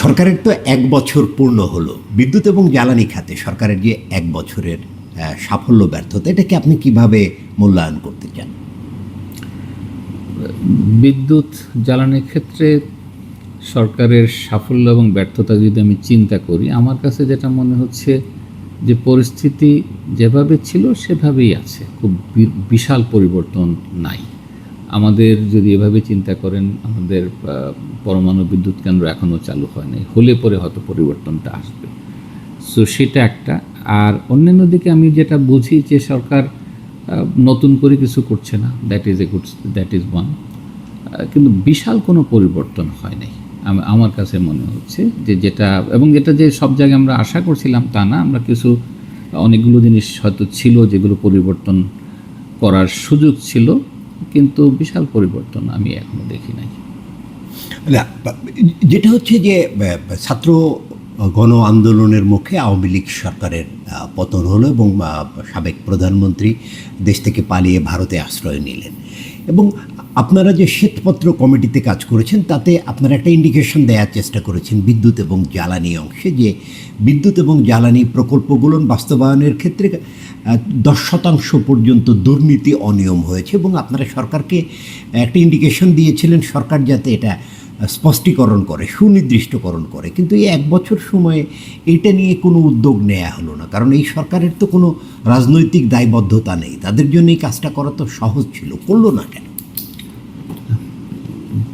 সরকারের তো এক বছর পূর্ণ হলো। বিদ্যুৎ এবং জ্বালানি খাতে সরকারের যে এক বছরের সাফল্য, ব্যর্থতা, এটাকে আপনি কীভাবে মূল্যায়ন করতে চান? বিদ্যুৎ, জ্বালানির ক্ষেত্রে সরকারের সাফল্য এবং ব্যর্থতা যদি আমি চিন্তা করি, আমার কাছে যেটা মনে হচ্ছে যে পরিস্থিতি যেভাবে ছিল সেভাবেই আছে। খুব বিশাল পরিবর্তন নাই। আমাদের যদি এভাবে চিন্তা করেন, আমাদের পরমাণু বিদ্যুৎ কেন্দ্র এখনও চালু হয় নাই। হলে পরে হয়তো পরিবর্তনটা আসবে। সো সেটা একটা। আর অন্যান্য দিকে আমি যেটা বুঝি যে সরকার নতুন করে কিছু করছে না। That is a good that is one কিন্তু বিশাল কোনো পরিবর্তন হয় নাই। আমার কাছে মনে হচ্ছে যে যেটা, এবং যেটা যে সব জায়গায় আমরা আশা করছিলাম তা না। আমরা কিছু, অনেকগুলো জিনিস হয়তো ছিল যেগুলো পরিবর্তন করার সুযোগ ছিল। কিন্তু বিশাল পরিবর্তন আমি এখনও দেখি নাই। যেটা হচ্ছে যে ছাত্র গণ আন্দোলনের মুখে আওয়ামী লীগ সরকারের পতন হলো এবং সাবেক প্রধানমন্ত্রী দেশ থেকে পালিয়ে ভারতে আশ্রয় নিলেন। এবং আপনারা যে শ্বেতপত্র কমিটিতে কাজ করেছেন, তাতে আপনারা একটা ইন্ডিকেশন দেওয়ার চেষ্টা করেছেন বিদ্যুৎ এবং জ্বালানি অংশে যে বিদ্যুৎ এবং জ্বালানি প্রকল্পগুলো বাস্তবায়নের ক্ষেত্রে দশ শতাংশ পর্যন্ত দুর্নীতি অনিয়ম হয়েছে এবং আপনারা সরকারকে একটা ইন্ডিকেশন দিয়েছিলেন, সরকার যাতে এটা স্পষ্টীকরণ করে, সুনির্দিষ্টকরণ করে, কিন্তু এই এক বছর সময়ে এটা নিয়ে কোনো উদ্যোগ নেওয়া হলো না। কারণ এই সরকারের তো কোনো রাজনৈতিক দায়বদ্ধতা নেই। তাদের জন্য এই কাজটা করা তো সহজ ছিল। করল না কেন?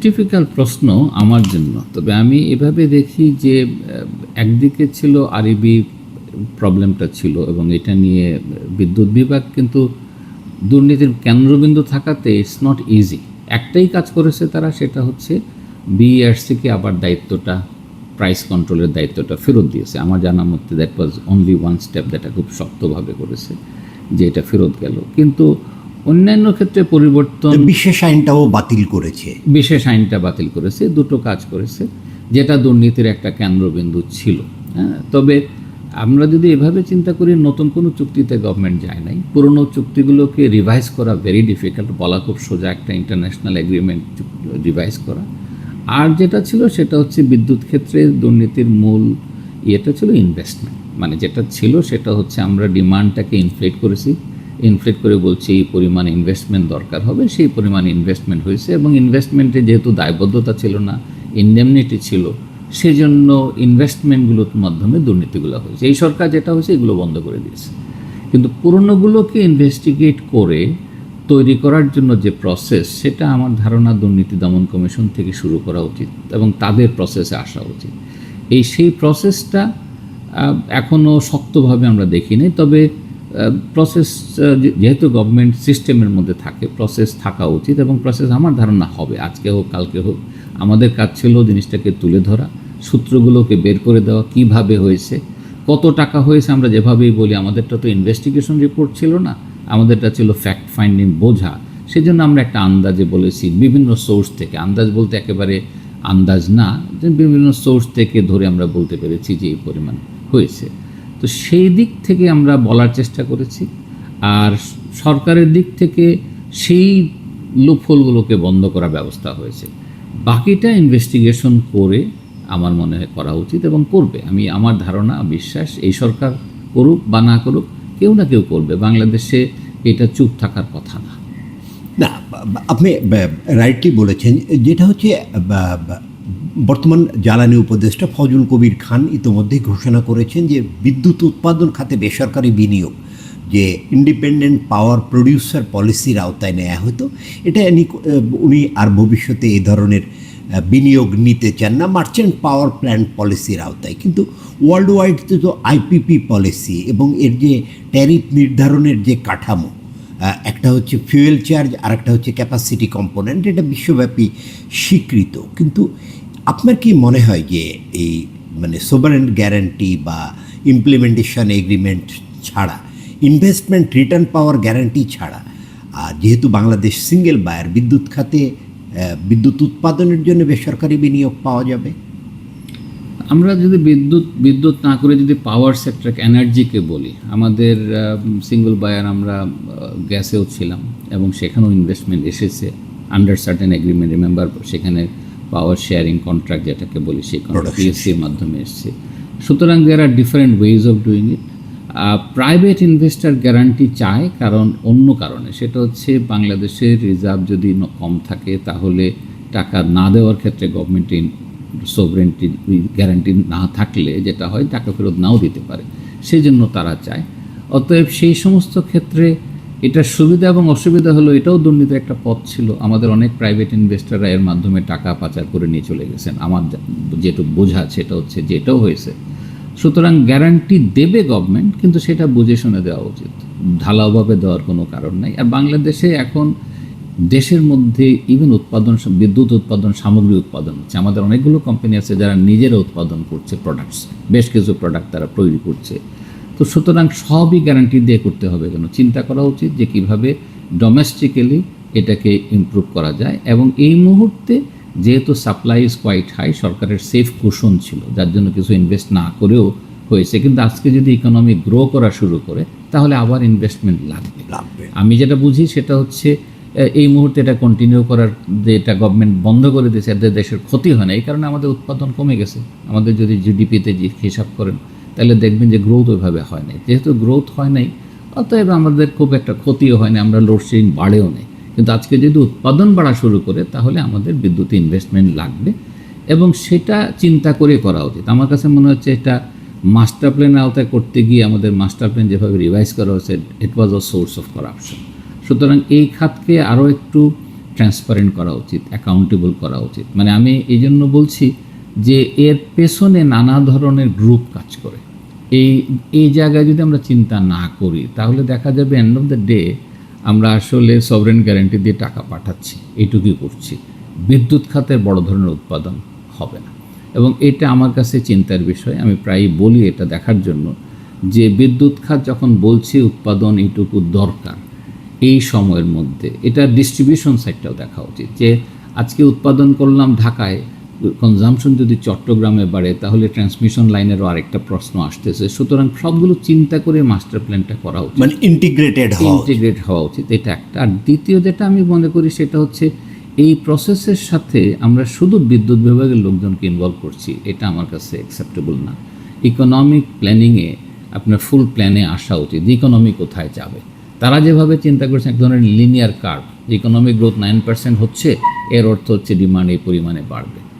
ডিফিকাল্ট প্রশ্ন আমার জন্য। তবে আমি এভাবে দেখি যে একদিকে ছিল আরবি প্রবলেমটা ছিল এবং এটা নিয়ে বিদ্যুৎ বিভাগ কিন্তু দুর্নীতির কেন্দ্রবিন্দু থাকাতে ইটস নট ইজি একটাই কাজ করেছে তারা, সেটা হচ্ছে বিআরসিকে আবার দায়িত্বটা প্রাইস কন্ট্রোলের দায়িত্বটা ফেরত দিয়েছে। আমার জানা মধ্যে that was only one step যেটা খুব শক্তভাবে করেছে যে এটা ফেরত গেল। কিন্তু অন্যান্য ক্ষেত্রে পরিবর্তন বিশেষ আইনটাও বাতিল করেছে। বিশেষ আইনটা বাতিল করেছে দুটো কাজ করেছে। যেটা দুর্নীতির একটা কেন্দ্রবিন্দু ছিল হ্যাঁ? তবে আমরা যদি এভাবে চিন্তা করি নতুন কোনো চুক্তিতে গভর্নমেন্ট যায় নাই। পুরনো চুক্তিগুলোকে রিভাইজ করা ভেরি ডিফিকাল্ট বলা খুব সোজা একটা ইন্টারন্যাশনাল এগ্রিমেন্ট রিভাইজ করা। আর যেটা ছিল সেটা হচ্ছে বিদ্যুৎ ক্ষেত্রে দুর্নীতির মূল ইয়েটা ছিল ইনভেস্টমেন্ট মানে যেটা ছিল সেটা হচ্ছে আমরা ডিমান্ডটাকে ইনফ্লেট করেছি। ইনফ্লেট করে বলছি এই পরিমাণ ইনভেস্টমেন্ট দরকার হবে, সেই পরিমাণ ইনভেস্টমেন্ট হয়েছে এবং ইনভেস্টমেন্টে যেহেতু দায়বদ্ধতা ছিল না ইন্ডেমনিটি ছিল, সেজন্য ইনভেস্টমেন্টগুলোর মাধ্যমে দুর্নীতিগুলো হয়েছে। এই সরকার যেটা হয়েছে এগুলো বন্ধ করে দিয়েছে। কিন্তু পুরনোগুলোকে ইনভেস্টিগেট করে তৈরি করার জন্য যে প্রসেস সেটা আমার ধারণা দুর্নীতি দমন কমিশন থেকে শুরু করা উচিত এবং তাদের প্রসেসে আসা উচিত। এই সেই প্রসেসটা এখনও শক্তভাবে আমরা দেখিনি তবে প্রসেস যেহেতু গভর্নমেন্ট সিস্টেমের মধ্যে থাকে প্রসেস থাকা উচিত এবং প্রসেস আমার ধারণা হবে, আজকে হোক, কালকে হোক, আমাদের কাজ ছিল জিনিসটাকে তুলে ধরা, সূত্রগুলোকে বের করে দেওয়া, কীভাবে হয়েছে, কত টাকা হয়েছে আমরা যেভাবেই বলি, আমাদেরটা তো ইনভেস্টিগেশন রিপোর্ট ছিল না আমাদেরটা ছিল ফ্যাক্ট ফাইন্ডিং বোঝা। সেজন্য আমরা একটা আন্দাজে বলেছি, বিভিন্ন সোর্স থেকে। আন্দাজ বলতে একেবারে আন্দাজ না বিভিন্ন সোর্স থেকে ধরে আমরা বলতে পেরেছি যে এই পরিমাণ হয়েছে। তো সেই দিক থেকে আমরা বলার চেষ্টা করেছি, আর সরকারের দিক থেকে সেই লুপহোলগুলোকে বন্ধ করার ব্যবস্থা হয়েছে। বাকিটা ইনভেস্টিগেশন করে আমার মনে হয় করা উচিত এবং করবে। আমি, আমার ধারণা, বিশ্বাস, এই সরকার করুক বা না করুক কেউ না কেউ করবে। বাংলাদেশে এটা চুপ থাকার কথা না। না, আপনি রাইটলি বলেছেন, যেটা হচ্ছে বর্তমান জ্বালানি উপদেষ্টা ফজল কবির খান ইতোমধ্যেই ঘোষণা করেছেন যে বিদ্যুৎ উৎপাদন খাতে বেসরকারি বিনিয়োগ, যে ইন্ডিপেন্ডেন্ট পাওয়ার প্রডিউসার পলিসির আওতায় নেওয়া হতো। এটা উনি- আর ভবিষ্যতে এই ধরনের বিনিয়োগ নিতে চান না মার্চেন্ট পাওয়ার প্ল্যান্ট পলিসির আওতায়। কিন্তু ওয়ার্ল্ড ওয়াইড তো আইপিপি পলিসি এবং এর যে ট্যারিফ নির্ধারণের যে কাঠামো একটা হচ্ছে ফিউয়েল চার্জ আর একটা হচ্ছে ক্যাপাসিটি কম্পোনেন্ট এটা বিশ্বব্যাপী স্বীকৃত। কিন্তু আপনার কি মনে হয় যে এই মানে সোভারেন গ্যারান্টি বা ইমপ্লিমেন্টেশন এগ্রিমেন্ট ছাড়া ইনভেস্টমেন্ট রিটার্ন পাওয়ার গ্যারান্টি ছাড়া আর যেহেতু বাংলাদেশ সিঙ্গেল বায়ার বিদ্যুৎ খাতে বিদ্যুৎ উৎপাদনের জন্য বেসরকারি বিনিয়োগ পাওয়া যাবে। আমরা যদি বিদ্যুৎ বিদ্যুৎ না করে যদি পাওয়ার সেক্টর এনার্জিকে বলি আমাদের সিঙ্গল বায়ার আমরা গ্যাসেও ছিলাম এবং সেখানেও ইনভেস্টমেন্ট এসেছে। আন্ডার সার্টেন এগ্রিমেন্ট রিমেম্বার সেখানে পাওয়ার শেয়ারিং কন্ট্রাক্ট যেটাকে বলি সেই কন্ট্রাক্ট পিএসসির মাধ্যমে এসছে। সুতরাং there are different ways of doing it private investor guarantee চায় কারণ অন্য কারণে। সেটা হচ্ছে বাংলাদেশের রিজার্ভ যদি কম থাকে, তাহলে টাকা না দেওয়ার ক্ষেত্রে গভর্নমেন্টের সোভরেন্টি গ্যারান্টি না থাকলে যেটা হয়, টাকা ফেরত নাও দিতে পারে। সেই জন্য তারা চায়। অতএব সেই সমস্ত ক্ষেত্রে এটার সুবিধা এবং অসুবিধা হলো এটাও দুর্নীতির একটা পথ ছিল। আমাদের অনেক প্রাইভেট ইনভেস্টররা এর মাধ্যমে টাকা পাচার করে নিয়ে চলে গেছেন। আমার যেটুকু বোঝা সেটা হচ্ছে যে এটাও হয়েছে। সুতরাং গ্যারান্টি দেবে গভর্নমেন্ট কিন্তু সেটা বুঝে শুনে দেওয়া উচিত। ঢালাওভাবে দেওয়ার কোনো কারণ নাই। আর বাংলাদেশে এখন দেশের মধ্যে ইভেন উৎপাদন, বিদ্যুৎ উৎপাদন, সামগ্রী উৎপাদন হচ্ছে। আমাদের অনেকগুলো কোম্পানি আছে যারা নিজেরা উৎপাদন করছে প্রোডাক্টস বেশ কিছু প্রোডাক্ট তারা তৈরি করছে। তো সুতরাং সবই গ্যারান্টি দিয়ে করতে হবে কেন? চিন্তা করা উচিত যে কীভাবে ডোমেস্টিক্যালি এটাকে ইমপ্রুভ করা যায়। এবং এই মুহূর্তে যেহেতু সাপ্লাই ইজ কোয়াইট হাই সরকারের সেফ কুশন ছিল যার জন্য কিছু ইনভেস্ট না করেও হয়েছে। কিন্তু আজকে যদি ইকোনমি গ্রো করা শুরু করে তাহলে আবার ইনভেস্টমেন্ট লাগবে। লাগবে। আমি যেটা বুঝি সেটা হচ্ছে এই মুহূর্তে এটা কন্টিনিউ করার যে এটা গভর্নমেন্ট বন্ধ করে দিয়েছে এতে দেশের ক্ষতি হয় না। এই কারণে আমাদের উৎপাদন কমে গেছে। আমাদের যদি জিডিপিতে হিসাব করেন তাহলে দেখবেন যে গ্রোথ ওইভাবে হয় নাই। যেহেতু গ্রোথ হয় নাই অতএব আমাদের খুব একটা ক্ষতিও হয় না আমরা লোডশেডিং বাড়েও নেই। কিন্তু আজকে যদি উৎপাদন বাড়া শুরু করে, তাহলে আমাদের বিদ্যুতে ইনভেস্টমেন্ট লাগবে এবং সেটা চিন্তা করে করা উচিত। আমার কাছে মনে হচ্ছে এটা মাস্টার প্ল্যান আওতায় করতে গিয়ে আমাদের মাস্টার প্ল্যান যেভাবে রিভাইজ করা হয়েছে it was a source of corruption সুতরাং এই খাতকে আরও একটু ট্রান্সপারেন্ট করা উচিত অ্যাকাউন্টেবল করা উচিত। মানে আমি এই জন্য বলছি যে এর পেছনে নানা ধরনের গ্রুপ কাজ করে। এই এই জায়গায় যদি আমরা চিন্তা না করি, তাহলে দেখা যাবে এন্ড অফ দ্য ডে আমরা আসলে সভরেন গ্যারান্টি দিয়ে টাকা পাঠাচ্ছি, এইটুকুই করছি। বিদ্যুৎ খাতের বড় ধরনের উৎপাদন হবে না। এবং এটা আমার কাছে চিন্তার বিষয়, আমি প্রায়ই বলি এটা দেখার জন্য যে বিদ্যুৎ খাত যখন বলছি উৎপাদন এইটুকু দরকার, এই সময়ের মধ্যে। এটা ডিস্ট্রিবিউশন সাইডটাও দেখা উচিত যে আজকে উৎপাদন করলাম ঢাকায় কনজামশন যদি চট্টগ্রামে বাড়ে তাহলে ট্রান্সমিশন লাইনেরও আরেকটা প্রশ্ন আসতেছে। সুতরাং সবগুলো চিন্তা করে মাস্টার প্ল্যানটা করা উচিত। মানে ইন্টিগ্রেটেড হওয়া ইন্টিগ্রেট হওয়া উচিত এটা একটা। আর দ্বিতীয় যেটা আমি মনে করি সেটা হচ্ছে এই প্রসেসের সাথে আমরা শুধু বিদ্যুৎ বিভাগের লোকজনকে ইনভলভ করছি এটা আমার কাছে অ্যাকসেপ্টেবল না। ইকোনমিক প্ল্যানিংয়ে আপনার ফুল প্ল্যানে আসা উচিত ইকোনমি কোথায় যাবে? তারা যেভাবে চিন্তা করছে এক ধরনের linear curve economic growth nine percent হচ্ছে এর অর্থ হচ্ছে ডিমান্ড এই পরিমাণে বাড়বে।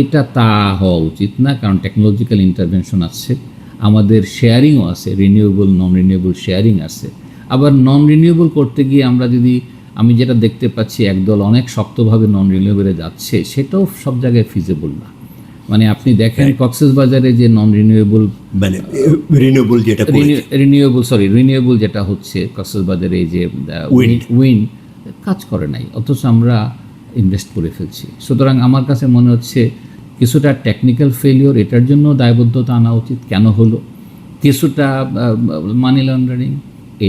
এটা তা হওয়া উচিত না কারণ টেকনোলজিক্যাল ইন্টারভেনশন আছে আমাদের শেয়ারিংও আছে রিনিউয়েবল নন রিনিউয়েবল শেয়ারিং আছে। আবার নন রিনিউয়েবল করতে গিয়ে আমরা যদি আমি যেটা দেখতে পাচ্ছি একদল অনেক শক্তভাবে নন রিনিউয়েবলে যাচ্ছে সেটাও সব জায়গায় ফিজেবল না। মানে আপনি দেখেন কক্সেস বাজারে যে নন রিনিউয়েবল মানে রিনিউয়েবল যেটা রিনিউয়েবল সরি রিনিউয়েবল যেটা হচ্ছে কক্সেস বাজারে এই যে. উইন্ড কাজ করে নাই। অথচ আমরা ইনভেস্ট করে ফেলছি। সুতরাং আমার কাছে মনে হচ্ছে কিছুটা টেকনিক্যাল ফেলিওর এটার জন্য দায়বদ্ধতা আনা উচিত কেন হলো? কিছুটা মানি লন্ডারিং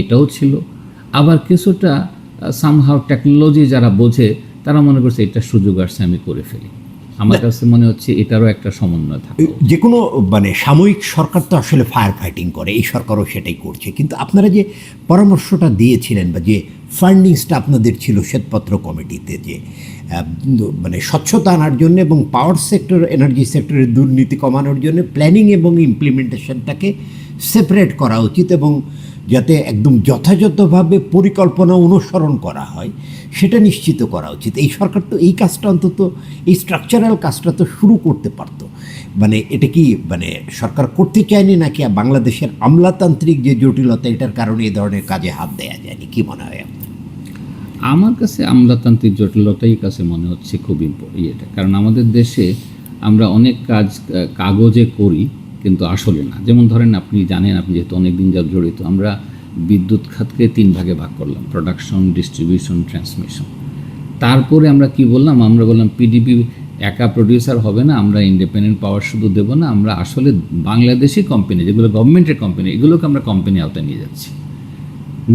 এটাও ছিল। আবার কিছুটা সামহাও টেকনোলজি যারা বোঝে, তারা মনে করছে এটা সুযোগ আসছে, আমি করে ফেলি। আমার কাছে মনে হচ্ছে এটারও একটা সমন্বয় থাকা। যে কোনো মানে সাময়িক সরকার তো আসলে ফায়ার ফাইটিং করে, এই সরকারও সেটাই করছে কিন্তু আপনারা যে পরামর্শটা দিয়েছিলেন বা যে ফান্ডিংসটা আপনাদের ছিল শ্বেতপত্র কমিটিতে যে মানে স্বচ্ছতা আনার জন্য এবং পাওয়ার সেক্টর এনার্জি সেক্টরের দুর্নীতি কমানোর জন্য প্ল্যানিং এবং ইমপ্লিমেন্টেশনটাকে সেপারেট করা উচিত এবং যাতে একদম যথাযথভাবে পরিকল্পনা অনুসরণ করা হয়, সেটা নিশ্চিত করা উচিত। এই সরকার তো এই কাজটা অন্তত, এই স্ট্রাকচারাল কাজটা তো শুরু করতে পারতো। মানে এটা কি মানে সরকার করতে চায়নি নাকি বাংলাদেশের আমলাতান্ত্রিক যে জটিলতা, এটার কারণে এই ধরনের কাজে হাত দেওয়া যায়নি? কি মনে হয় আমার কাছে আমলাতান্ত্রিক জটিলতাই কাছে মনে হচ্ছে খুব ইম্প- ইয়েটা। কারণ আমাদের দেশে আমরা অনেক কাজ কাগজে করি কিন্তু আসলে না। যেমন ধরেন আপনি জানেন, আপনি যেহেতু অনেক দিন যা জড়িত, আমরা বিদ্যুৎ খাতকে তিন ভাগে ভাগ করলাম প্রোডাকশন ডিস্ট্রিবিউশন ট্রান্সমিশন তারপরে আমরা কি বললাম? আমরা বললাম পিডিপি একা প্রডিউসার হবে না, আমরা ইন্ডিপেন্ডেন্ট পাওয়ার শুধু দেবো না, আমরা আসলে বাংলাদেশি কোম্পানি যেগুলো গভর্নমেন্টের কোম্পানি এগুলোকে আমরা কোম্পানি আওতায় নিয়ে যাচ্ছি।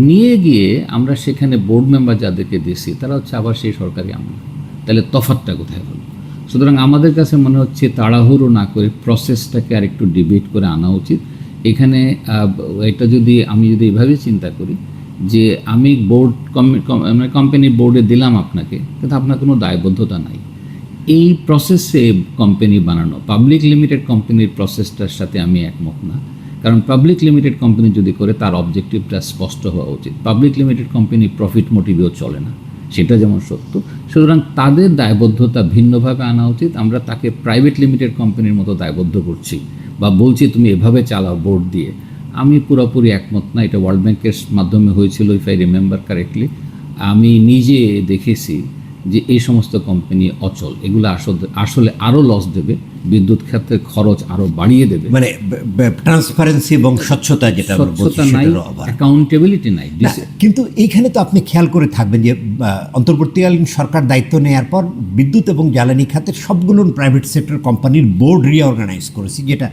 নিয়ে গিয়ে আমরা সেখানে বোর্ড মেম্বার যাদেরকে দিয়েছি তারা হচ্ছে আবার সেই সরকারি আমলা। তাহলে তফাতটা কোথায় হলো সুতরাং আমাদের কাছে মনে হচ্ছে তাড়াহুড়ো না করে প্রসেসটাকে আর একটু ডিবেট করে আনা উচিত। এখানে এটা যদি আমি যদি এভাবে চিন্তা করি যে আমি বোর্ড মানে কোম্পানির বোর্ডে দিলাম আপনাকে কিন্তু আপনার কোনো দায়বদ্ধতা নাই। এই প্রসেসে কোম্পানি বানানো পাবলিক লিমিটেড কোম্পানির প্রসেসটার সাথে আমি একমত না। কারণ পাবলিক লিমিটেড কোম্পানি যদি করে, তার অবজেক্টিভটা স্পষ্ট হওয়া উচিত। পাবলিক লিমিটেড কোম্পানি প্রফিট মোটিভেও চলে না। সেটা যেমন সত্য, সুতরাং তাদের দায়বদ্ধতা ভিন্নভাবে আনা উচিত। আমরা তাকে প্রাইভেট লিমিটেড কোম্পানির মতো দায়বদ্ধ করছি বা বলছি, তুমি এভাবে চালাও বোর্ড দিয়ে। আমি পুরোপুরি একমত না, এটা ওয়ার্ল্ড ব্যাঙ্কের মাধ্যমে হয়েছিল ইফ আই রিমেম্বার কারেক্টলি আমি নিজে দেখেছি যে এই সমস্ত কোম্পানি অচল এগুলো আসলে আসলে আরও লস দেবে বিদ্যুৎ ক্ষেত্রে খরচ আরও বাড়িয়ে দেবে। মানে ট্রান্সপারেন্সি এবং স্বচ্ছতা যেটা স্বচ্ছতা নাই অ্যাকাউন্টেবিলিটি নাই। কিন্তু এইখানে তো আপনি খেয়াল করে থাকবেন যে অন্তর্বর্তীকালীন সরকার দায়িত্ব নেওয়ার পর বিদ্যুৎ এবং জ্বালানি খাতের সবগুলো প্রাইভেট সেক্টর কোম্পানির বোর্ড রিঅর্গানাইজ করেছে যেটা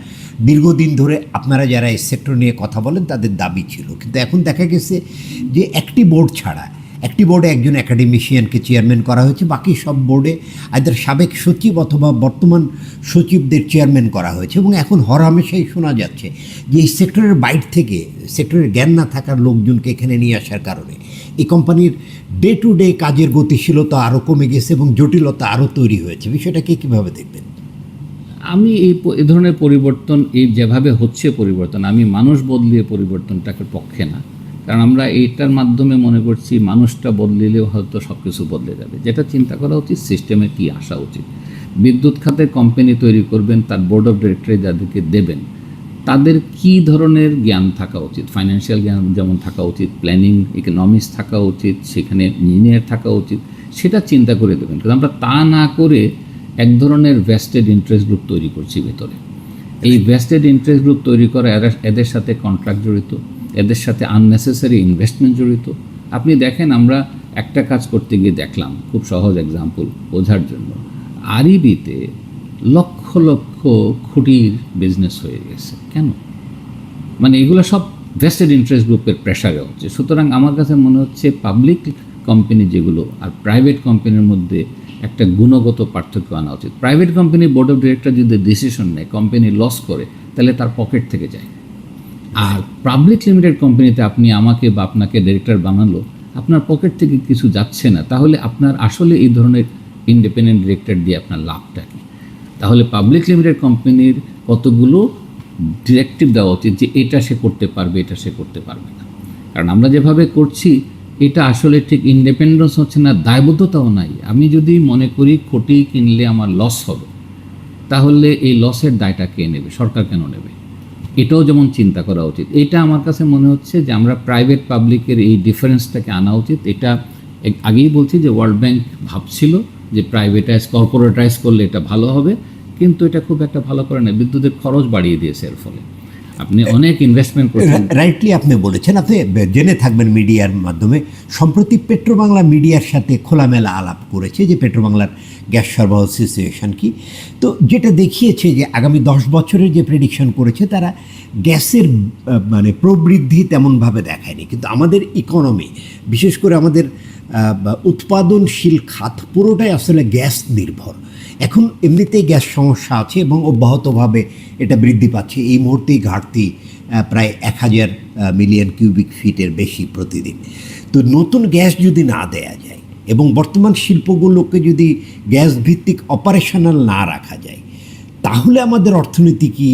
দীর্ঘদিন ধরে আপনারা যারা এই সেক্টর নিয়ে কথা বলেন তাদের দাবি ছিল। কিন্তু এখন দেখা গেছে যে একটি বোর্ড ছাড়া একটি বোর্ডে একজন একাডেমিশিয়ানকে চেয়ারম্যান করা হয়েছে, বাকি সব বোর্ডে আইদার সাবেক সচিব অথবা বর্তমান সচিবদের চেয়ারম্যান করা হয়েছে এবং এখন হরহামেশাই শোনা যাচ্ছে যে এই সেক্টরের বাইর থেকে সেক্টরের জ্ঞান না থাকার লোকজনকে এখানে নিয়ে আসার কারণে এই কোম্পানির ডে টু ডে কাজের গতিশীলতা আরও কমে গেছে এবং জটিলতা আরও তৈরি হয়েছে। বিষয়টাকে কীভাবে দেখবেন? আমি এই এ ধরনের পরিবর্তন, এই যেভাবে হচ্ছে পরিবর্তন, আমি মানুষ বদলিয়ে পরিবর্তনটাকে পক্ষে না। কারণ আমরা এইটার মাধ্যমে মনে করছি মানুষটা বদলিলেও হয়তো সব কিছু বদলে যাবে। যেটা চিন্তা করা উচিত সিস্টেমে কি আসা উচিত। বিদ্যুৎ খাতের কোম্পানি তৈরি করবেন তার বোর্ড অফ ডিরেক্টরে যাদেরকে দেবেন তাদের কি ধরনের জ্ঞান থাকা উচিত? ফাইন্যান্সিয়াল জ্ঞান যেমন থাকা উচিত প্ল্যানিং ইকোনমিক্স থাকা উচিত সেখানে ইঞ্জিনিয়ার থাকা উচিত সেটা চিন্তা করে দেবেন। কিন্তু আমরা তা না করে এক ধরনের ভেস্টেড ইন্টারেস্ট গ্রুপ তৈরি করছি ভেতরে। এই ভেস্টেড ইন্টারেস্ট গ্রুপ তৈরি করা এদের সাথে কন্ট্রাক্ট জড়িত। এদের সাথে আননেসেসারি ইনভেস্টমেন্ট জড়িত। আপনি দেখেন, আমরা একটা কাজ করতে গিয়ে দেখলাম, খুব সহজ এক্সাম্পল বোঝার জন্য। আরইবিতে লক্ষ লক্ষ খুঁটির বিজনেস হয়ে গেছে। কেন? মানে এগুলো সব ভেস্টেড ইন্টারেস্ট গ্রুপের প্রেশারে হচ্ছে। সুতরাং আমার কাছে মনে হচ্ছে পাবলিক কোম্পানি যেগুলো আর প্রাইভেট কোম্পানির মধ্যে একটা গুণগত পার্থক্য আনা উচিত। Private company board of director যদি ডিসিশন নেয় কোম্পানি লস করে, তাহলে তার পকেট থেকে যায়। আর পাবলিক লিমিটেড কোম্পানিতে আপনি আমাকে বা আপনাকে ডিরেক্টর বানালো, আপনার পকেট থেকে কিছু যাচ্ছে না। তাহলে আপনার আসলে এই ধরনের ইন্ডিপেন্ডেন্ট ডিরেক্টর দিয়ে আপনার লাভটা কী? তাহলে পাবলিক লিমিটেড কোম্পানির কতগুলো ডিরেক্টিভ দেওয়া উচিত যে এটা সে করতে পারবে, এটা সে করতে পারবে না? কারণ আমরা যেভাবে করছি, এটা আসলে ঠিক ইন্ডিপেন্ডেন্স হচ্ছে না, দায়বদ্ধতাও নাই। আমি যদি মনে করি খটি কিনলে আমার লস হবে, তাহলে এই লসের দায়টা কে নেবে? সরকার কেন নেবে? এটাও যেমন চিন্তা করা উচিত। এটা আমার কাছে মনে হচ্ছে যে আমরা প্রাইভেট পাবলিকের এই ডিফারেন্সটাকে আনা উচিত। এটা আগেই বলছি যে ওয়ার্ল্ড ব্যাংক ভাবছিল যে প্রাইভেটাইজ কর্পোরেটাইজ করলে এটা ভালো হবে। কিন্তু এটা খুব একটা ভালো করে না। বিদ্যুতের খরচ বাড়িয়ে দিয়েছে এর ফলে। আপনি অনেক ইনভেস্টমেন্ট করছেন। রাইটলি আপনি বলেছেন, আপনি জেনে থাকবেন মিডিয়ার মাধ্যমে। সম্প্রতি পেট্রোবাংলা মিডিয়ার সাথে খোলামেলা আলাপ করেছে যে পেট্রোবাংলার গ্যাস সরবরাহ সিচুয়েশন কি। তো যেটা দেখিয়েছে যে আগামী দশ বছরের যে প্রেডিকশন করেছে, তারা গ্যাসের মানে প্রবৃদ্ধি তেমনভাবে দেখায়নি। কিন্তু আমাদের ইকোনমি বিশেষ করে আমাদের উৎপাদনশীল খাত, পুরোটাই আসলে গ্যাস নির্ভর। এখন এমনিতেই গ্যাস সমস্যা আছে এবং অব্যাহতভাবে এটা বৃদ্ধি পাচ্ছে। এই মুহূর্তেই ঘাটতি প্রায় এক হাজার মিলিয়ন কিউবিক ফিটের বেশি প্রতিদিন। তো নতুন গ্যাস যদি না দেয়া যায় এবং বর্তমান শিল্পগুলোকে যদি গ্যাস ভিত্তিক অপারেশনাল না রাখা যায়, তাহলে আমাদের অর্থনীতি কি,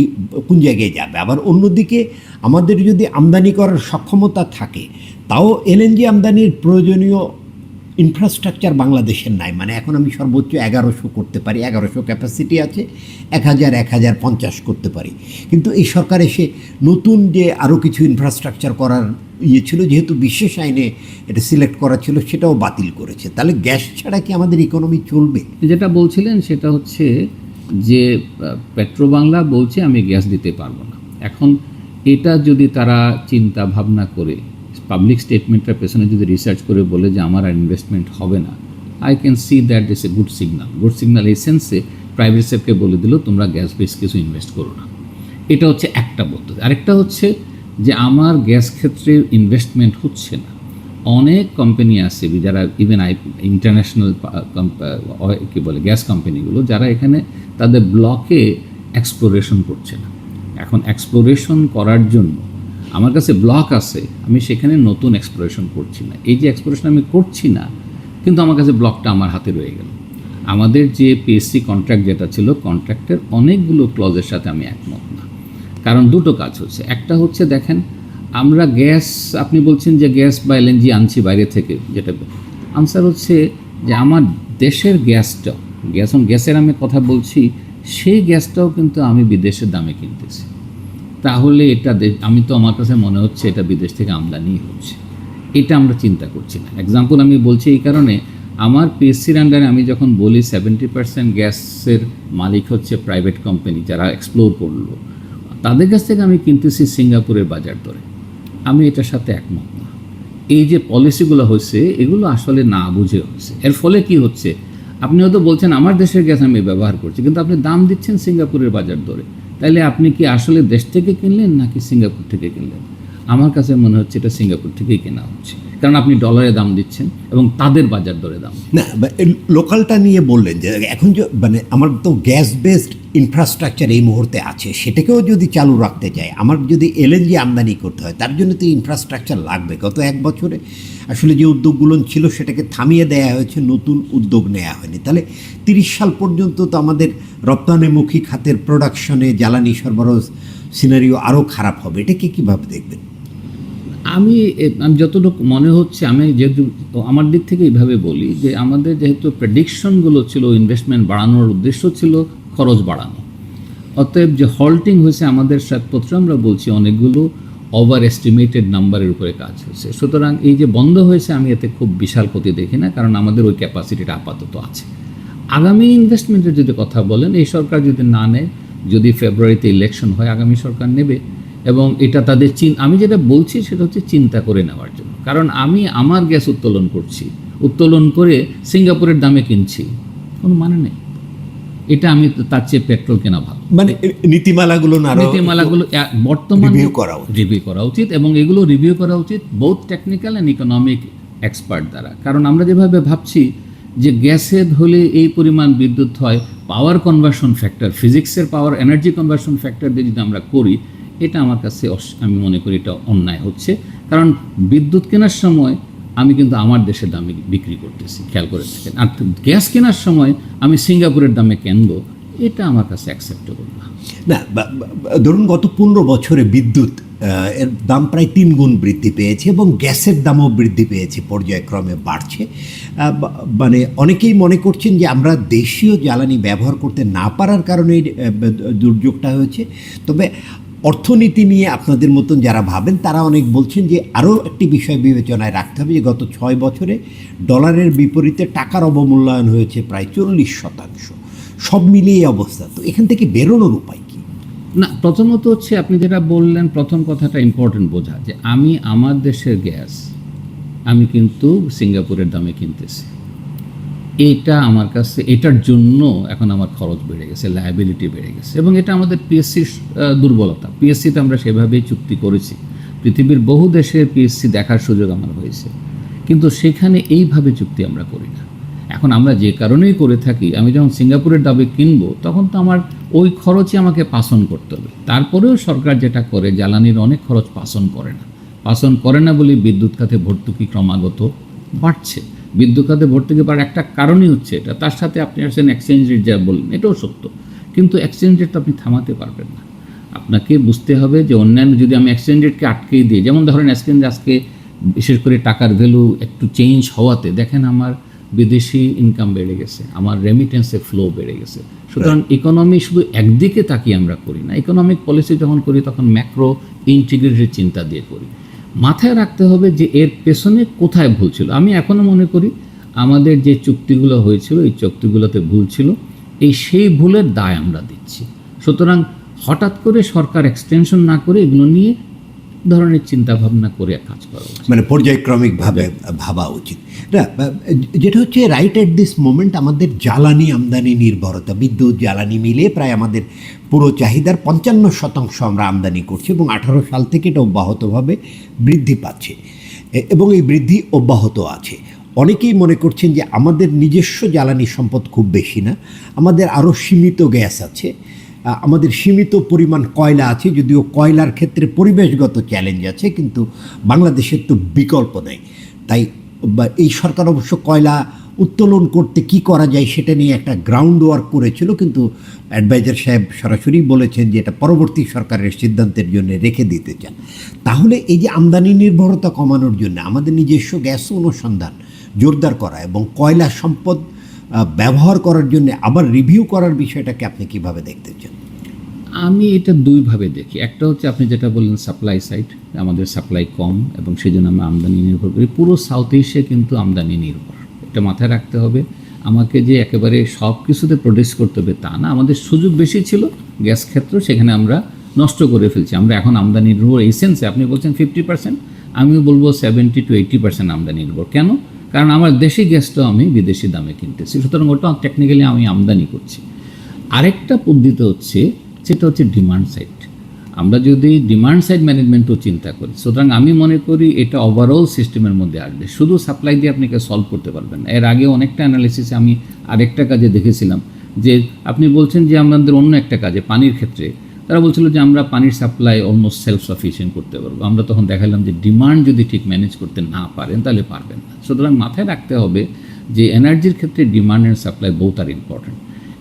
কোন জায়গায় যাবে? আবার অন্যদিকে আমাদের যদি আমদানি করার সক্ষমতা থাকে, তাও এলএনজি আমদানির প্রয়োজনীয় ইনফ্রাস্ট্রাকচার বাংলাদেশের নাই। মানে এখন আমি সর্বোচ্চ এগারোশো করতে পারি এগারোশো ক্যাপাসিটি আছে এক হাজার এক হাজার পঞ্চাশ করতে পারি। কিন্তু এই সরকার এসে নতুন যে আরও কিছু ইনফ্রাস্ট্রাকচার করার ইয়ে ছিল যেহেতু বিশেষ আইনে এটা সিলেক্ট করা ছিল সেটাও বাতিল করেছে। তাহলে গ্যাস ছাড়া কি আমাদের ইকোনমি চলবে? যেটা বলছিলেন সেটা হচ্ছে যে আহ, পেট্রোবাংলা বলছে আমি গ্যাস দিতে পারব না। এখন এটা যদি তারা চিন্তা ভাবনা করে পাবলিক স্টেটমেন্টের পেছনে যদি রিসার্চ করে বলে যে আমার আর ইনভেস্টমেন্ট হবে না। I can see that is a good signal good signal এই সেন্সে প্রাইভেট সেক্টরকে বলে দিল, তোমরা গ্যাস বেস কিছু ইনভেস্ট করো না। এটা হচ্ছে একটা পদ্ধতি। আরেকটা হচ্ছে যে আমার গ্যাস ক্ষেত্রে ইনভেস্টমেন্ট হচ্ছে না। অনেক কোম্পানি আছে, যারা ইভেন আই ইন্টারন্যাশনাল কী বলে গ্যাস কোম্পানিগুলো যারা এখানে তাদের ব্লকে এক্সপ্লোরেশন করছে না। এখন এক্সপ্লোরেশন করার জন্য আমার কাছে ব্লক আছে, আমি সেখানে নতুন এক্সপ্লোরেশন করছি না। এই যে এক্সপ্লোরেশন আমি করছি না, কিন্তু আমার কাছে ব্লকটা আমার হাতে রয়ে গেল। আমাদের যে পিএসসি কন্ট্রাক্ট যেটা ছিল কন্ট্রাক্টের অনেকগুলো ক্লজের সাথে আমি একমত না। কারণ দুটো কাজ হচ্ছে। একটা হচ্ছে দেখেন, আমরা গ্যাস আপনি বলছেন যে গ্যাস বা এলএনজি আনছি বাইরে থেকে, যেটা আনসার হচ্ছে যে আমার দেশের গ্যাসটাও গ্যাস গ্যাসের আমি কথা বলছি, সেই গ্যাসটাও কিন্তু আমি বিদেশের দামে কিনতেছি। তাহলে এটা আমি তো আমার কাছে মনে হচ্ছে এটা বিদেশ থেকে আমদানি হচ্ছে। এটা আমরা চিন্তা করছি না। এক্সাম্পল আমি বলছি এই কারণে, আমার পিএসসির আন্ডারে আমি যখন বলি সেভেন্টি পার্সেন্ট গ্যাসের মালিক হচ্ছে প্রাইভেট কোম্পানি যারা এক্সপ্লোর করল। তাদের কাছ থেকে আমি কিনতেছি সিঙ্গাপুরের বাজার দরে। আমি এটার সাথে একমত না। এই যে পলিসিগুলো হয়েছে, এগুলো আসলে না বুঝে হচ্ছে। এর ফলে কি হচ্ছে? আপনি হয়তো বলছেন, আমার দেশের গ্যাস আমি ব্যবহার করছি। কিন্তু আপনি দাম দিচ্ছেন সিঙ্গাপুরের বাজার দরে। তাইলে আপনি কি আসলে দেশ থেকে কিনলেন নাকি সিঙ্গাপুর থেকে কিনলেন? আমার কাছে মনে হচ্ছে এটা সিঙ্গাপুর থেকেই কেনা হচ্ছে। কারণ আপনি ডলারে দাম দিচ্ছেন এবং তাদের বাজার দরে দাম না লোকালটা নিয়ে বললেন যে এখন যে মানে আমার তো গ্যাস বেসড ইনফ্রাস্ট্রাকচার এই মুহূর্তে আছে, সেটাকেও যদি চালু রাখতে চাই আমার যদি এলএনজি আমদানি করতে হয়, তার জন্য তো ইনফ্রাস্ট্রাকচার লাগবে। গত এক বছরে আসলে যে উদ্যোগগুলো ছিল, সেটাকে থামিয়ে দেওয়া হয়েছে, নতুন উদ্যোগ নেওয়া হয়নি। তাহলে তিরিশ সাল পর্যন্ত তো আমাদের রপ্তানিমুখী খাতের প্রোডাকশনে জ্বালানি সরবরাহ সিনারিও আরও খারাপ হবে। এটাকে কীভাবে দেখবেন? আমি আমি যতটুকু মনে হচ্ছে, আমি যেহেতু আমার দিক থেকে এইভাবে বলি যে আমাদের যেহেতু প্রেডিকশনগুলো ছিল ইনভেস্টমেন্ট বাড়ানোর উদ্দেশ্য ছিল খরচ বাড়ানো। অতএব যে হল্টিং হয়েছে আমাদের শ্বেতপত্র আমরা বলছি অনেকগুলো ওভার এস্টিমেটেড নাম্বারের উপরে কাজ হয়েছে। সুতরাং এই যে বন্ধ হয়েছে, আমি এতে খুব বিশাল ক্ষতি দেখি না, কারণ আমাদের ওই ক্যাপাসিটিটা আপাতত আছে। আগামী ইনভেস্টমেন্টের যদি কথা বলেন, এই সরকার যদি না নেয়, যদি ফেব্রুয়ারিতে ইলেকশন হয়, আগামী সরকার নেবে। এবং এটা তাদের চিন আমি যেটা বলছি সেটা হচ্ছে চিন্তা করে নেওয়ার জন্য। কারণ আমি আমার গ্যাস উত্তোলন করছি। উত্তোলন করে সিঙ্গাপুরের দামে কিনছি। কোনো মানে নেই। এটা আমি তার চেয়ে পেট্রোল কেনা ভালো। মানে নীতিমালাগুলো নীতিমালাগুলো বর্তমানে review করা উচিত। রিভিউ করা উচিত এবং এগুলো রিভিউ করা উচিত both technical and economic expert দ্বারা। কারণ আমরা যেভাবে ভাবছি যে গ্যাসে হলে এই পরিমাণ বিদ্যুৎ হয় পাওয়ার কনভার্সন ফ্যাক্টর ফিজিক্সের পাওয়ার এনার্জি কনভার্সন ফ্যাক্টর দিয়ে যদি আমরা করি এটা আমার কাছে আমি মনে করি এটা অন্যায় হচ্ছে। কারণ বিদ্যুৎ কেনার সময় আমি কিন্তু আমার দেশের দামে বিক্রি করতেছি, খেয়াল করে থাকেন আর গ্যাস কেনার সময় আমি সিঙ্গাপুরের দামে কিনবো, এটা আমার কাছে অ্যাকসেপ্টেবল না। না ধরুন গত পনেরো বছরে বিদ্যুৎ এর দাম প্রায় তিন গুণ বৃদ্ধি পেয়েছে এবং গ্যাসের দামও বৃদ্ধি পেয়েছে, পর্যায়ক্রমে বাড়ছে। মানে অনেকেই মনে করছেন যে আমরা দেশীয় জ্বালানি ব্যবহার করতে না পারার কারণে দুর্যোগটা হয়েছে। তবে অর্থনীতি নিয়ে আপনাদের মতন যারা ভাবেন, তারা অনেক বলছেন যে আরও একটি বিষয় বিবেচনায় রাখতে হবে যে গত ছয় বছরে ডলারের বিপরীতে টাকার অবমূল্যায়ন হয়েছে প্রায় চল্লিশ শতাংশ। সব মিলিয়ে অবস্থা। তো এখান থেকে বেরোনোর উপায় কি? না, প্রথমত হচ্ছে আপনি যেটা বললেন, প্রথম কথাটা ইম্পর্টেন্ট বোঝা যে আমি, আমার দেশের গ্যাস আমি কিন্তু সিঙ্গাপুরের দামে কিনতেছি। এটা আমার কাছে, এটার জন্য এখন আমার খরচ বেড়ে গেছে লায়াবিলিটি বেড়ে গেছে। এবং এটা আমাদের পিএসসির দুর্বলতা। পিএসসিতে আমরা সেভাবেই চুক্তি করেছি। পৃথিবীর বহু দেশের পিএসসি দেখার সুযোগ আমার হয়েছে। কিন্তু সেখানে এইভাবে চুক্তি আমরা করি না। এখন আমরা যে কারণেই করে থাকি, আমি যখন সিঙ্গাপুরের দাবি কিনবো, তখন তো আমার ওই খরচই আমাকে পাসন করতে হবে। তারপরেও সরকার যেটা করে, জ্বালানির অনেক খরচ পাসন করে না। পাসন করে না বলে বিদ্যুৎ খাতে ভর্তুকি ক্রমাগত বাড়ছে। বিদ্যুৎ খাতে ভর্তুকি বাড়ার একটা কারণই হচ্ছে এটা। তার সাথে আপনি আসছেন এক্সচেঞ্জ রেট যা বললেন এটাও সত্য। কিন্তু এক্সচেঞ্জ রেট তো আপনি থামাতে পারবেন না। আপনাকে বুঝতে হবে যে অন্যান্য যদি আমি এক্সচেঞ্জ রেটকে আটকেই দিই যেমন ধরেন এক্সচেঞ্জ আজকে বিশেষ করে টাকার ভ্যালু একটু চেঞ্জ হওয়াতে দেখেন আমার বিদেশি ইনকাম বেড়ে গেছে আমার রেমিটেন্সের ফ্লো বেড়ে গেছে। সুতরাং ইকোনমি শুধু একদিকে তাকিয়ে আমরা করি না। ইকোনমিক পলিসি যখন করি তখন ম্যাক্রো ইন্টিগ্রেটেড চিন্তা দিয়ে করি। মাথায় রাখতে হবে যে এর পেছনে কোথায় ভুল ছিল। আমি এখনও মনে করি আমাদের যে চুক্তিগুলো হয়েছিল, এই চুক্তিগুলোতে ভুল ছিল। এই সেই ভুলের দায় আমরা দিচ্ছি। সুতরাং হঠাৎ করে সরকার এক্সটেনশন না করে এগুলো নিয়ে ধরনের চিন্তা ভাবনা করে কাজ করা। মানে পর্যায়ক্রমিকভাবে ভাবা উচিত। যেটা হচ্ছে রাইট এট দিস মোমেন্ট আমাদের জ্বালানি আমদানি নির্ভরতা, বিদ্যুৎ জ্বালানি মিলিয়ে প্রায় আমাদের পুরো চাহিদার পঞ্চান্ন শতাংশ আমরা আমদানি করছি এবং আঠারো সাল থেকে এটা অব্যাহতভাবে বৃদ্ধি পাচ্ছে। এবং এই বৃদ্ধি অব্যাহত আছে। অনেকেই মনে করছেন যে আমাদের নিজস্ব জ্বালানি সম্পদ খুব বেশি না, আমাদের আরও সীমিত গ্যাস আছে। আমাদের সীমিত পরিমাণ কয়লা আছে, যদিও কয়লার ক্ষেত্রে পরিবেশগত চ্যালেঞ্জ আছে, কিন্তু বাংলাদেশের তো বিকল্প নেই। তাই এই সরকার অবশ্য কয়লা উত্তোলন করতে কি করা যায় সেটা নিয়ে একটা গ্রাউন্ড ওয়ার্ক করেছিল, কিন্তু অ্যাডভাইজার সাহেব সরাসরি বলেছেন যে এটা পরবর্তী সরকারের সিদ্ধান্তের জন্য রেখে দিতে চান। তাহলে এই যে আমদানি নির্ভরতা কমানোর জন্য আমাদের নিজস্ব গ্যাস অনুসন্ধান জোরদার করা এবং কয়লা সম্পদ ব্যবহার করার জন্য আবার রিভিউ করার বিষয়টাকে আপনি কীভাবে দেখতে চান? আমি এটা দুইভাবে দেখি। একটা হচ্ছে আপনি যেটা বললেন সাপ্লাই সাইড আমাদের সাপ্লাই কম এবং সেই জন্য আমরা আমদানি নির্ভর করি। পুরো সাউথ এশিয়া কিন্তু আমদানি নির্ভর। এটা মাথায় রাখতে হবে। আমাকে যে একেবারে সব কিছুতে প্রডিউস করতে হবে তা না। আমাদের সুযোগ বেশি ছিল গ্যাস ক্ষেত্র, সেখানে আমরা নষ্ট করে ফেলছি। আমরা এখন আমদানি নির্ভর। এই সেন্সে আপনি বলছেন ফিফটি পার্সেন্ট আমিও বলব সেভেন্টি টু এইটি পার্সেন্ট আমদানি নির্ভর। কেন? কারণ আমার দেশি গ্যাসটাও আমি বিদেশি দামে কিনতেছি। সুতরাং ওটা টেকনিক্যালি আমি আমদানি করছি। আরেকটা পদ্ধতি হচ্ছে, সেটা হচ্ছে ডিমান্ড সাইড আমরা যদি ডিমান্ড সাইড ম্যানেজমেন্টও চিন্তা করি, সুতরাং আমি মনে করি এটা ওভারঅল সিস্টেমের মধ্যে আসবে। শুধু সাপ্লাই দিয়ে আপনি সলভ করতে পারবেন এর আগে অনেকটা অ্যানালিসিসে আমি আরেকটা কাজে দেখেছিলাম যে, আপনি বলছেন যে আমাদের অন্য একটা কাজে, পানির ক্ষেত্রে তারা বলছিল যে আমরা পানির সাপ্লাই অলমোস্ট সেলফ সাফিসিয়েন্ট করতে পারব। আমরা তখন দেখালাম যে ডিমান্ড যদি ঠিক ম্যানেজ করতে না পারেন, তাহলে পারবেন না। সুতরাং মাথায় রাখতে হবে যে এনার্জির ক্ষেত্রে ডিমান্ড অ্যান্ড সাপ্লাই বোথ আর ইম্পর্টেন্ট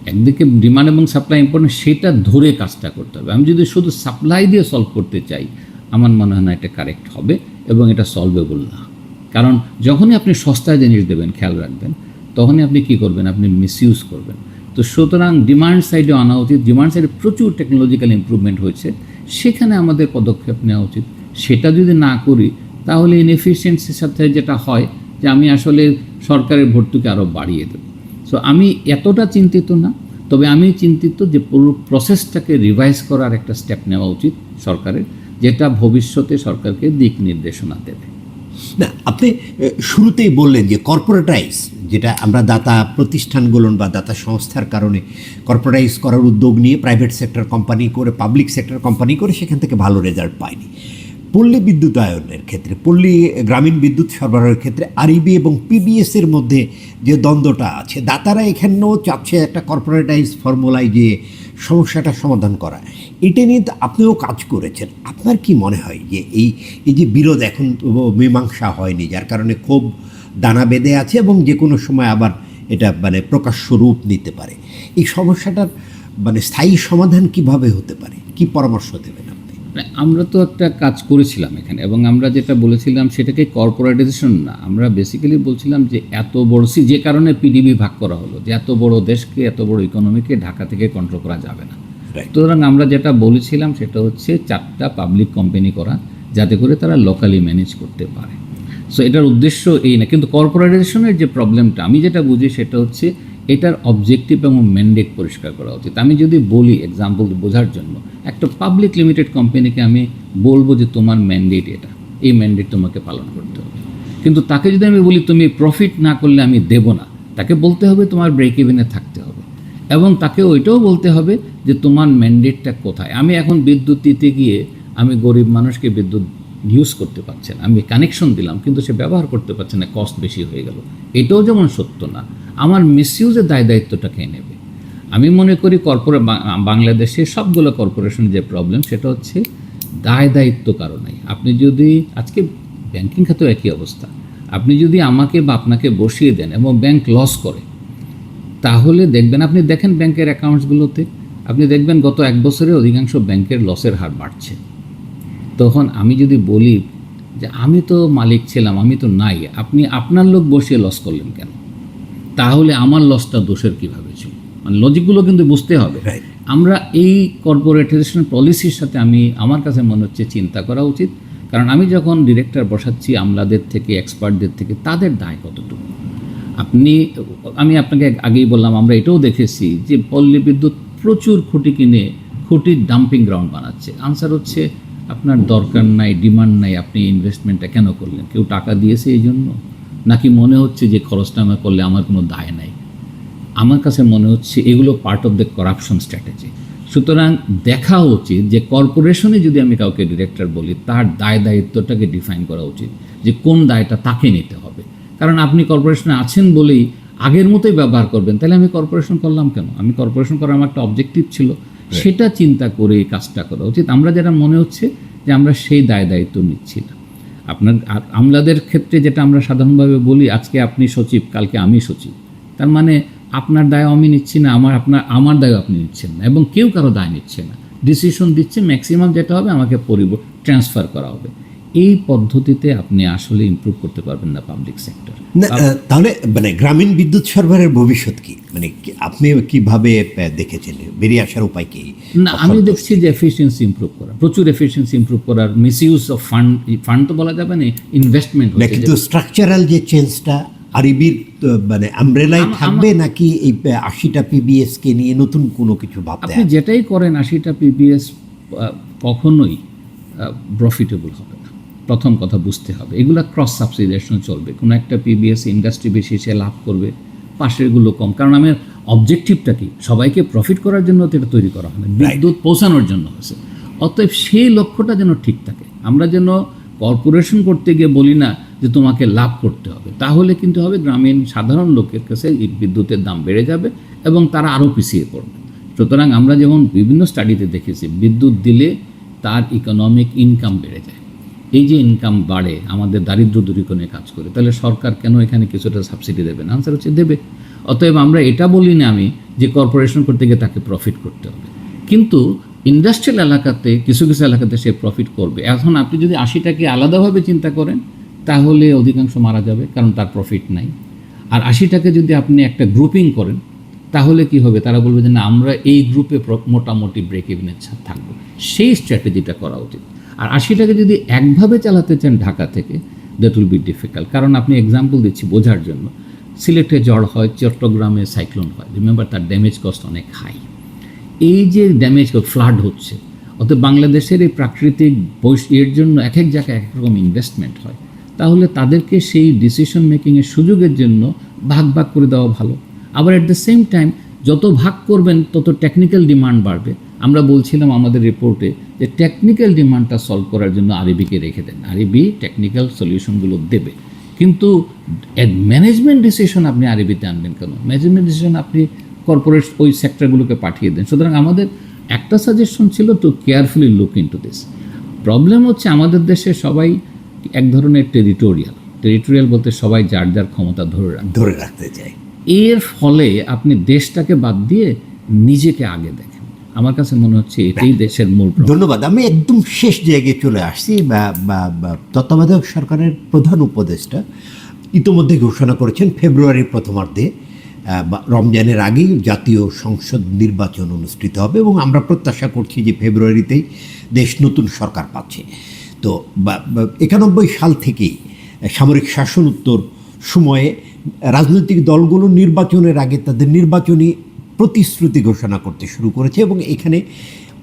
একদিকে ডিমান্ড এবং সাপ্লাই ইম্পর্টেন্ট সেটা ধরে কাজটা করতে হবে। আমি যদি শুধু সাপ্লাই দিয়ে সলভ করতে চাই, আমার মনে হয় না এটা কারেক্ট হবে এবং এটা সলভেবল না। কারণ যখনই আপনি সস্তায় জিনিস দেবেন, খেয়াল রাখবেন, তখনই আপনি কি করবেন? আপনি মিসইউজ করবেন। তো সুতরাং ডিমান্ড সাইডে আনা উচিত। ডিমান্ড সাইডে প্রচুর টেকনোলজিক্যাল ইমপ্রুভমেন্ট হয়েছে। সেখানে আমাদের পদক্ষেপ নেওয়া উচিত। সেটা যদি না করি, তাহলে ইনএফিসিয়েন্সির সাথে যেটা হয়, যে আমি আসলে সরকারের ভর্তুকি আরও বাড়িয়ে দেবো। সো আমি এতটা চিন্তিত না, তবে আমি চিন্তিত যে পুরো প্রসেসটাকে রিভাইজ করার একটা স্টেপ নেওয়া উচিত সরকারের, যেটা ভবিষ্যতে সরকারকে দিক নির্দেশনা দেবে। না, আপনি শুরুতেই বললেন যে কর্পোরেটাইজ যেটা আমরা দাতা প্রতিষ্ঠানগুলো বা দাতা সংস্থার কারণে কর্পোরেটাইজ করার উদ্যোগ নিয়ে প্রাইভেট সেক্টর কোম্পানি করে পাবলিক সেক্টর কোম্পানি করে সেখান থেকে ভালো রেজাল্ট পায়নি পল্লী বিদ্যুতায়নের ক্ষেত্রে, পল্লী গ্রামীণ বিদ্যুৎ সরবরাহের ক্ষেত্রে আরইবি এবং পিবিএসের মধ্যে যে দ্বন্দ্বটা আছে, দাতারা এখানেও চাচ্ছে একটা কর্পোরেটাইজ ফর্মুলায় যে সমস্যাটা সমাধান করা। এটা নিয়ে তো আপনিও কাজ করেছেন। আপনার কি মনে হয় যে এই এই যে বিরোধ এখন মীমাংসা হয়নি, যার কারণে খুব দানা বেঁধে আছে এবং যে কোনো সময় আবার এটা মানে প্রকাশ্য রূপ নিতে পারে। এই সমস্যাটার মানে স্থায়ী সমাধান কীভাবে হতে পারে? কি পরামর্শ দেবেন আমরা তো একটা কাজ করেছিলাম এখানে এবং আমরা যেটা বলেছিলাম সেটাকে কর্পোরেটাইজেশন না আমরা বেসিক্যালি বলছিলাম যে এত বড় সি যে কারণে পিডিবি ভাগ করা হলো যে এত বড় দেশকে এত বড় ইকোনমিকে ঢাকা থেকে কন্ট্রোল করা যাবে না। সুতরাং আমরা যেটা বলেছিলাম সেটা হচ্ছে চারটা পাবলিক কোম্পানি করা যাতে করে তারা লোকালি ম্যানেজ করতে পারে। সো এটার উদ্দেশ্য এই না কিন্তু কর্পোরেটাইজেশনের যে প্রবলেমটা আমি যেটা বুঝি সেটা হচ্ছে এটার অবজেক্টিভ এবং ম্যান্ডেট পরিষ্কার করা উচিত। আমি যদি বলি এক্সাম্পল বোঝার জন্য, একটা পাবলিক লিমিটেড কোম্পানিকে আমি বলব যে তোমার ম্যান্ডেট এটা। এই ম্যান্ডেট তোমাকে পালন করতে হবে। কিন্তু তাকে যদি আমি বলি, তুমি প্রফিট না করলে আমি দেব না, তাকে বলতে হবে তোমার ব্রেক ইভেনে থাকতে হবে। এবং তাকে ওইটাও বলতে হবে যে তোমার ম্যান্ডেটটা কোথায়? আমি এখন বিদ্যুৎ দিতে গিয়ে আমি গরিব মানুষকে বিদ্যুৎ ইউজ করতে পারছে না। আমি কানেকশন দিলাম, কিন্তু সে ব্যবহার করতে পারছে না কস্ট বেশি হয়ে গেল। এটাও যেমন সত্য না, আমার মিসইউজের দায় দায়িত্বটা কে নেবে? আমি মনে করি কর্পোরে বাংলাদেশে সবগুলো কর্পোরেশনের যে প্রবলেম সেটা হচ্ছে দায় দায়িত্ব কারণে আপনি যদি, আজকে ব্যাংকিং খাতেও একই অবস্থা। আপনি যদি আমাকে বা আপনাকে বসিয়ে দেন এবং ব্যাংক লস করে, তাহলে দেখবেন আপনি দেখেন ব্যাংকের অ্যাকাউন্টসগুলোতে আপনি দেখবেন গত এক বছরে অধিকাংশ ব্যাংকের লসের হার বাড়ছে। তখন আমি যদি বলি যে আমি তো মালিক ছিলাম আমি তো নাই আপনি আপনার লোক বসিয়ে লস করলেন কেন? তাহলে আমার লসটা দোষের কীভাবে ছিল? মানে লজিকগুলো কিন্তু বুঝতে হবে. আমরা এই কর্পোরেটাইজেশন পলিসির সাথে আমি আমার কাছে মনে হচ্ছে চিন্তা করা উচিত। কারণ আমি যখন ডিরেক্টর বসাচ্ছি আমলাদের থেকে এক্সপার্টদের থেকে তাদের দায় কতটুকু? আপনি আমি আপনাকে আগেই বললাম আমরা এটাও দেখেছি যে পল্লী বিদ্যুৎ প্রচুর খুঁটি কিনে খুঁটির ডাম্পিং গ্রাউন্ড বানাচ্ছে। আনসার হচ্ছে আপনার দরকার নাই ডিমান্ড নাই, আপনি ইনভেস্টমেন্টটা কেন করলেন? কেউ টাকা দিয়েছে এই জন্য? নাকি মনে হচ্ছে যে খরচটা আমার করলে আমার কোনো দায় নাই? আমার কাছে মনে হচ্ছে এগুলো part of the corruption strategy সুতরাং দেখা উচিত যে কর্পোরেশনে যদি আমি কাউকে ডিরেক্টর বলি, তার দায় দায়িত্বটাকে ডিফাইন করা উচিত যে কোন দায়টা তাকে নিতে হবে। কারণ আপনি কর্পোরেশনে আছেন বলেই আগের মতোই ব্যবহার করবেন, তাহলে আমি কর্পোরেশন করলাম কেন? আমি কর্পোরেশন করার আমার একটা অবজেক্টিভ ছিল। সেটা চিন্তা করে কাজটা করা উচিত। আমরা যেটা মনে হচ্ছে যে আমরা সেই দায় দায়িত্ব নিচ্ছি না। আপনার আমলাদের ক্ষেত্রে যেটা আমরা সাধারণভাবে বলি, আজকে আপনি সচিব, কালকে আমি সচিব। তার মানে আপনার দায় আমি নিচ্ছি না, আমার আপনার, আমার দায় আপনি নিচ্ছেন না এবং কেউ কারও দায় নিচ্ছে না। ডিসিশন দিচ্ছে ম্যাক্সিমাম যেটা হবে আমাকে পরিব ট্রান্সফার করা হবে। এই পদ্ধতিতে আপনি আসলে ইমপ্রুভ করতে পারবেন না পাবলিক সেক্টর তাহলে মানে গ্রামীণ বিদ্যুৎ সরবরাহের ভবিষ্যৎ কি? মানে আপনি কীভাবে দেখেছেন? বেরিয়ে আসার উপায় কি? না আমি দেখছি যে এফিসিয়েন্সি ইমপ্রুভ করা প্রচুর এফিসিয়েন্সি ইমপ্রুভ করার মিসইউজ অফ ফান্ড ফান্ড তো বলা যাবে না ইনভেস্টমেন্ট কিন্তু স্ট্রাকচারাল যে চেঞ্জটা আরবির মানে আমব্রেলাই থাকবে নাকি এই আশিটা পিবিএস কে নিয়ে নতুন কোনো কিছু ভাবতে আপনি যেটাই করেন আশিটা পিবিএস কখনোই প্রফিটেবল হবে না। প্রথম কথা বুঝতে হবে। এগুলো ক্রস সাবসিডেশন চলবে। কোনো একটা পিবিএস ইন্ডাস্ট্রি বেশি সে লাভ করবে পাশেরগুলো কম। কারণ আমার অবজেক্টিভটা কি? সবাইকে প্রফিট করার জন্য তো এটা তৈরি করা হয় না বিদ্যুৎ পৌঁছানোর জন্য হয়েছে। অতএব সেই লক্ষ্যটা যেন ঠিক থাকে। আমরা যেন কর্পোরেশন করতে গিয়ে বলি না যে তোমাকে লাভ করতে হবে তাহলে কিন্তু হবে গ্রামীণ সাধারণ লোকের কাছে বিদ্যুতের দাম বেড়ে যাবে এবং তারা আরও পিছিয়ে পড়বে। সুতরাং আমরা যেমন বিভিন্ন স্টাডিতে দেখেছি বিদ্যুৎ দিলে তার ইকোনমিক ইনকাম বেড়ে যায়। এই যে ইনকাম বাড়ে, আমাদের দারিদ্র দূরীকরণে কাজ করে, তাহলে সরকার কেন এখানে কিছুটা সাবসিডি দেবে না? আনসার হচ্ছে দেবে। অতএব আমরা এটা বলি না আমি যে কর্পোরেশন করতে গিয়ে তাকে প্রফিট করতে হবে। কিন্তু ইন্ডাস্ট্রিয়াল এলাকাতে, কিছু কিছু এলাকাতে সে প্রফিট করবে। এখন আপনি যদি আশিটাকে আলাদাভাবে চিন্তা করেন, তাহলে অধিকাংশ মারা যাবে, কারণ তার প্রফিট নাই। আর আশিটাকে যদি আপনি একটা গ্রুপিং করেন, তাহলে কি হবে? তারা বলবে যে না, আমরা এই গ্রুপে মোটামুটি ব্রেক ইভিনের থাকব। সেই স্ট্র্যাটেজিটা করা উচিত। আর আশিটাকে যদি একভাবে চালাতে চান ঢাকা থেকে দ্যাট উইল বি ডিফিকাল্ট কারণ আপনি এক্সাম্পল দিচ্ছি বোঝার জন্য। সিলেটে জ্বর হয়, চট্টগ্রামে সাইক্লোন হয়। রিমেম্বার তার ড্যামেজ কস্ট অনেক হাই এই যে ড্যামেজ ফ্লাড হচ্ছে, অতএব বাংলাদেশের এই প্রাকৃতিক এর জন্য এক এক জায়গায় এক রকম ইনভেস্টমেন্ট হয়। তাহলে তাদেরকে সেই ডিসিশন মেকিংয়ের সুযোগের জন্য ভাগ ভাগ করে দেওয়া ভালো। আবার অ্যাট দ্য সেম টাইম যত ভাগ করবেন, তত টেকনিক্যাল ডিমান্ড বাড়বে। আমরা বলছিলাম আমাদের রিপোর্টে যে টেকনিক্যাল ডিমান্ডটা সলভ করার জন্য আরবিকে রেখে দেন। আরবি টেকনিক্যাল সলিউশনগুলো দেবে। কিন্তু ম্যানেজমেন্ট ডিসিশন আপনি আরবিতে আনবেন কেন? ম্যানেজমেন্ট ডিসিশন আপনি কর্পোরেট ওই সেক্টরগুলোকে পাঠিয়ে দেন। সুতরাং আমাদের একটা সাজেশন ছিল তো carefully look into this problem হচ্ছে আমাদের দেশে সবাই এক ধরনের টেরিটোরিয়াল টেরিটোরিয়াল বলতে সবাই যার যার ক্ষমতা ধরে রাখে। ধরে রাখতে চায়। এর ফলে আপনি দেশটাকে বাদ দিয়ে নিজেকে আগে দেখেন। আমার কাছে মনে হচ্ছে এটাই দেশের মূল ধন্যবাদ। আমি একদম শেষ জায়গায় চলে আসছি। তত্ত্বাবধায়ক সরকারের প্রধান উপদেষ্টা ইতোমধ্যে ঘোষণা করেছেন ফেব্রুয়ারির প্রথমার্ধে রমজানের আগেই জাতীয় সংসদ নির্বাচন অনুষ্ঠিত হবে এবং আমরা প্রত্যাশা করছি যে ফেব্রুয়ারিতেই দেশ নতুন সরকার পাচ্ছে। তো একানব্বই সাল থেকেই সামরিক শাসন উত্তর সময়ে রাজনৈতিক দলগুলো নির্বাচনের আগে তাদের নির্বাচনী প্রতিশ্রুতি ঘোষণা করতে শুরু করেছে এবং এখানে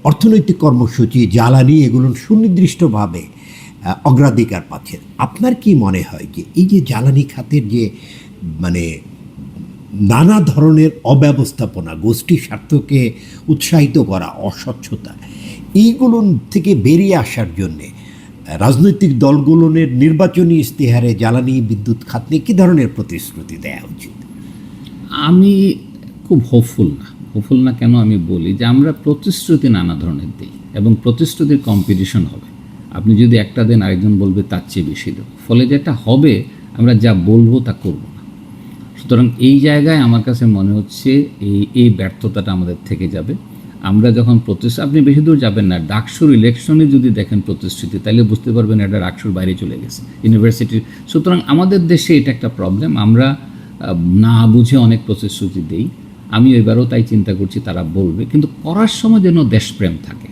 অর্থনৈতিক কর্মসূচি, জ্বালানি এগুলো সুনির্দিষ্টভাবে অগ্রাধিকার পাচ্ছে আপনার কি মনে হয় যে এই যে জ্বালানি খাতের যে মানে নানা ধরনের অব্যবস্থাপনা, গোষ্ঠী স্বার্থকে উৎসাহিত করা, অস্বচ্ছতা, এইগুলো থেকে বেরিয়ে আসার জন্যে রাজনৈতিক দলগুলোর নির্বাচনী ইস্তেহারে জ্বালানি, বিদ্যুৎ, খাত নিয়ে কী ধরনের প্রতিশ্রুতি দেওয়া উচিত? আমি খুব হোপফুল না। হোপফুল না কেন আমি বলি যে, আমরা প্রতিশ্রুতি নানা ধরনের দিই এবং প্রতিশ্রুতির কম্পিটিশন হবে। আপনি যদি একটা দেন আরেকজন বলবে, তার চেয়ে বেশি দেব। ফলে যেটা হবে, আমরা যা বলব তা করব না। সুতরাং এই জায়গায় আমার কাছে মনে হচ্ছে এই এই ব্যর্থতাটা আমাদের থেকে যাবে। আমরা যখন প্রতিশ্রুতি আপনি বেশি দূর যাবেন না, ডাকসুর ইলেকশনে যদি দেখেন প্রতিশ্রুতি তাহলে বুঝতে পারবেন এটা ডাকসুর বাইরে চলে গেছে ইউনিভার্সিটির সুতরাং আমাদের দেশে এটা একটা প্রবলেম আমরা না বুঝে অনেক প্রতিশ্রুতি দেই। আমি এবারও তাই চিন্তা করছি তারা বলবে। কিন্তু করার সময় যেন দেশপ্রেম থাকে।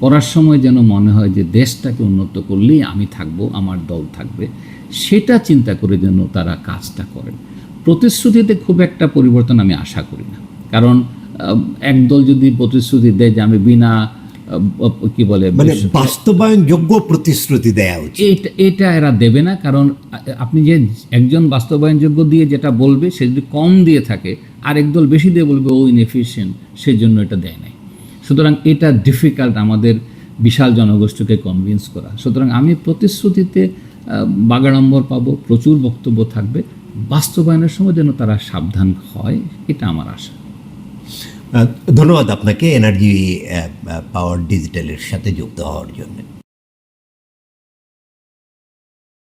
করার সময় যেন মনে হয় যে দেশটাকে উন্নত করলেই আমি থাকব আমার দল থাকবে। সেটা চিন্তা করে যেন তারা কাজটা করেন। প্রতিশ্রুতিতে খুব একটা পরিবর্তন আমি আশা করি না। কারণ একদল যদি প্রতিশ্রুতি দেয় যে আমি বিনা কি বলে মানে বাস্তবায়নযোগ্য প্রতিশ্রুতি দেওয়া উচিত। এটা এটা এরা দেবে না। কারণ আপনি যে একজন বাস্তবায়নযোগ্য দিয়ে যেটা বলবে সে যদি কম দিয়ে থাকে আর একদল বেশি দিয়ে বলবে, ও ইনএফিশিয়েন্ট সেই জন্য এটা দেয় নাই। সুতরাং এটা ডিফিকাল্ট আমাদের বিশাল জনগোষ্ঠীকে কনভিন্স করা। সুতরাং আমি প্রতিশ্রুতিতে বাগাড়ম্বর পাবো, প্রচুর বক্তব্য থাকবে। বাস্তবায়নের সময় যেন তারা সাবধান হয়, এটা আমার আশা। ধন্যবাদ আপনাকে এনার্জি পাওয়ার ডিজিটালের সাথে যুক্ত হওয়ার জন্য।